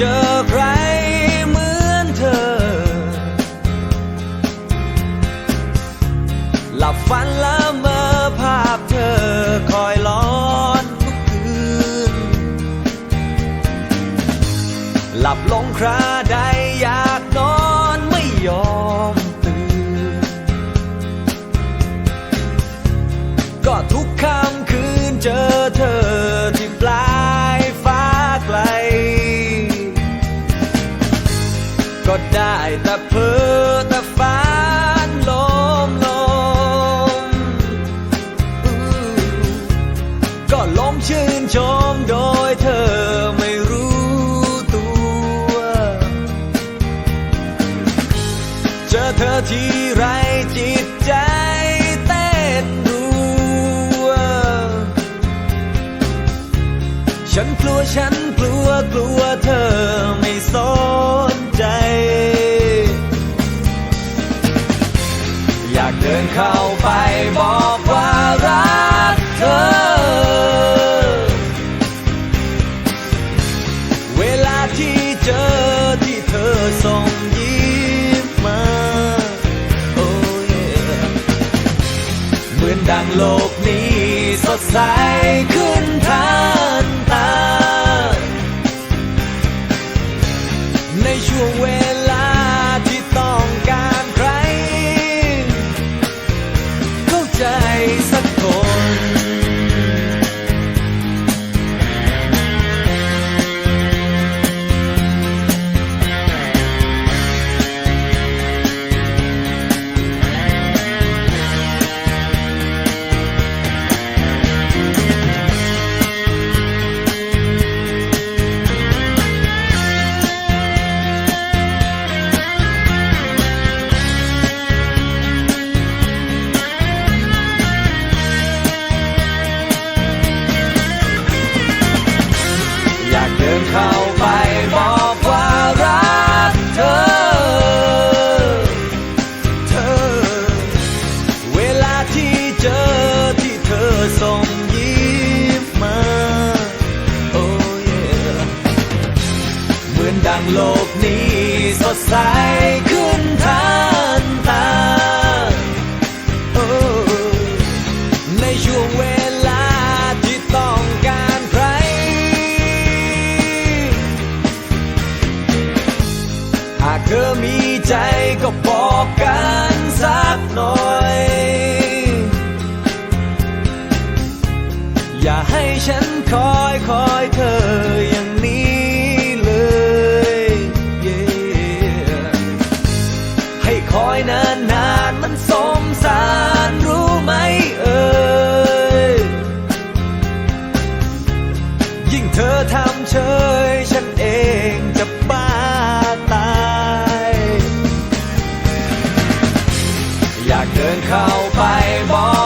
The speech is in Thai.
เจอใครเหมือนเธอ หลับฝันละเมอภาพเธอคอยล้อนทุกคืน หลับลงคราใดอยากนอนไม่ยอมตื่น ก็ทุกค่ำ ได้แต่เพ้อแต่ฝันลมลมก็ลมชื่นชมโดยเธอไม่รู้ตัว เจอเธอที่ไรจิตใจเต้นรัว ฉันกลัวฉันกลัวกลัวเธอ มือนดังโลกนี้สดใสขึ้นทันตา ในช่วงเวลา นเข้าไปบอกว่ารักเธอ เธอ เวลาที่เจอที่เธอส่งยิ้มมา โอ้ยเหมือนดังโลกนี้สดใสขึ้น เธอทำเฉยฉันเองจะบ้าตาย อยากเดินเข้าไปบอก